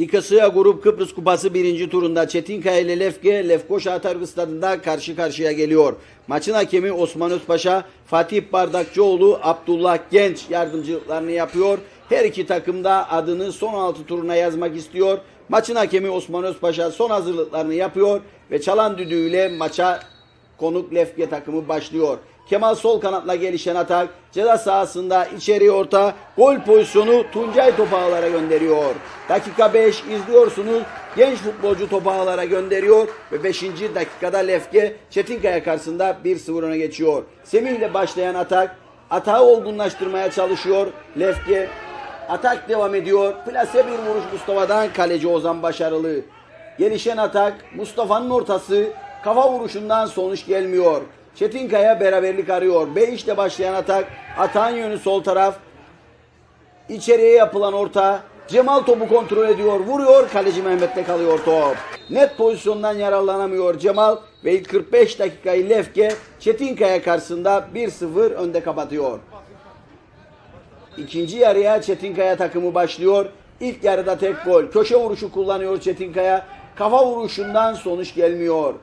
Nikosya Grup Kıbrıs Kupası birinci turunda Çetinkaya ile Lefke Lefkoşa Atargı Stadı'nda karşı karşıya geliyor. Maçın hakemi Osman Özpaşa, Fatih Bardakçıoğlu, Abdullah Genç yardımcılıklarını yapıyor. Her iki takım da adını son 6 turuna yazmak istiyor. Maçın hakemi Osman Özpaşa son hazırlıklarını yapıyor ve çalan düdüğüyle maça konuk Lefke takımı başlıyor. Kemal sol kanatla gelişen atak ceza sahasında içeri orta gol pozisyonu Tuncay topu ağlara gönderiyor. Dakika 5 izliyorsunuz. Genç futbolcu topu ağlara gönderiyor ve 5. dakikada Lefke Çetinkaya karşısında 1-0 öne geçiyor. Semih ile başlayan atak atağı olgunlaştırmaya çalışıyor. Lefke atak devam ediyor. Plase bir vuruş Mustafa'dan kaleci Ozan başarılı. Gelişen atak Mustafa'nın ortası kafa vuruşundan sonuç gelmiyor. Çetinkaya beraberlik arıyor. B ile başlayan atak. Atağın yönü sol taraf. İçeriye yapılan orta. Cemal topu kontrol ediyor. Vuruyor. Kaleci Mehmet'te kalıyor top. Net pozisyondan yararlanamıyor Cemal. Ve ilk 45 dakikayı Lefke Çetinkaya karşısında 1-0 önde kapatıyor. İkinci yarıya Çetinkaya takımı başlıyor. İlk yarıda tek gol. Köşe vuruşu kullanıyor Çetinkaya. Kafa vuruşundan sonuç gelmiyor.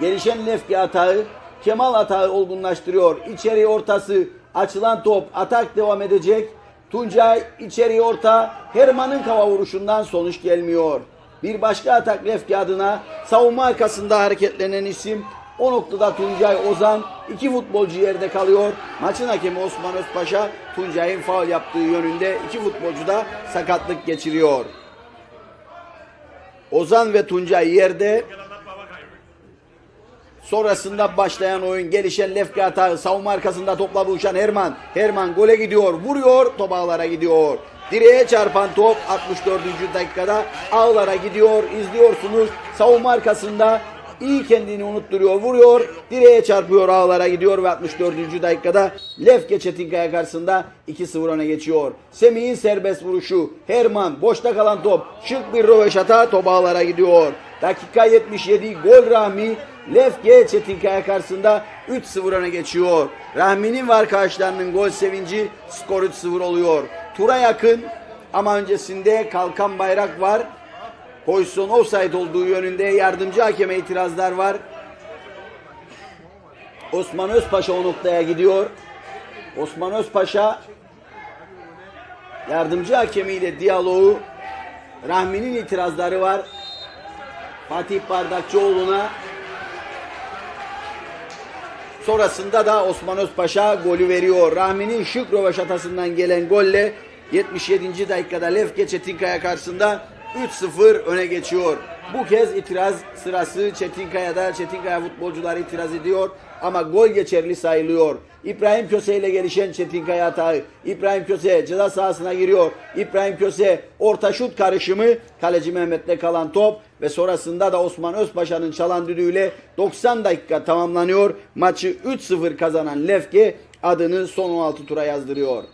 Gelişen Lefke atağı Kemal atağı olgunlaştırıyor. İçeri ortası açılan top atak devam edecek. Tuncay içeri orta Herman'ın kafa vuruşundan sonuç gelmiyor. Bir başka atak Lefke adına savunma arkasında hareketlenen isim o noktada Tuncay Ozan iki futbolcu yerde kalıyor. Maçın hakemi Osman Özpaşa Tuncay'ın faul yaptığı yönünde iki futbolcu da sakatlık geçiriyor. Ozan ve Tuncay yerde Sonrasında başlayan oyun gelişen Lefke atağı savunma arkasında topla buluşan Herman. Herman gole gidiyor vuruyor top ağlara gidiyor. Direğe çarpan top 64. dakikada ağlara gidiyor izliyorsunuz. Savunma arkasında iyi kendini unutturuyor vuruyor. Direğe çarpıyor ağlara gidiyor ve 64. dakikada Lefke Çetinkaya karşısında 2-0 öne geçiyor. Semih'in serbest vuruşu. Herman boşta kalan top. Şık bir röveşata top ağlara gidiyor. Dakika 77 gol Rahmi Lefke Çetinkaya karşısında 3-0 öne geçiyor. Rahmi'nin ve arkadaşlarının gol sevinci skor 3-0 oluyor. Tura yakın ama öncesinde kalkan bayrak var. Pozisyon offside olduğu yönünde yardımcı hakeme itirazlar var. Osman Özpaşa o noktaya gidiyor. Osman Özpaşa yardımcı hakemiyle diyaloğu Rahmi'nin itirazları var. Fatih Bardakçıoğlu'na Sonrasında da Osman Özpaşa golü veriyor. Rahmi'nin şık rövaşatasından gelen golle 77. dakikada Lefke Çetinkaya karşısında 3-0 öne geçiyor. Bu kez itiraz sırası Çetinkaya'da. Çetinkaya futbolcuları itiraz ediyor ama gol geçerli sayılıyor. İbrahim Köse ile gelişen Çetinkaya atağı. İbrahim Köse ceza sahasına giriyor. İbrahim Köse orta şut karışımı kaleci Mehmet'te kalan top ve sonrasında da Osman Özpaşa'nın çalan düdüğüyle 90 dakika tamamlanıyor. Maçı 3-0 kazanan Lefke adını son 16 tura yazdırıyor.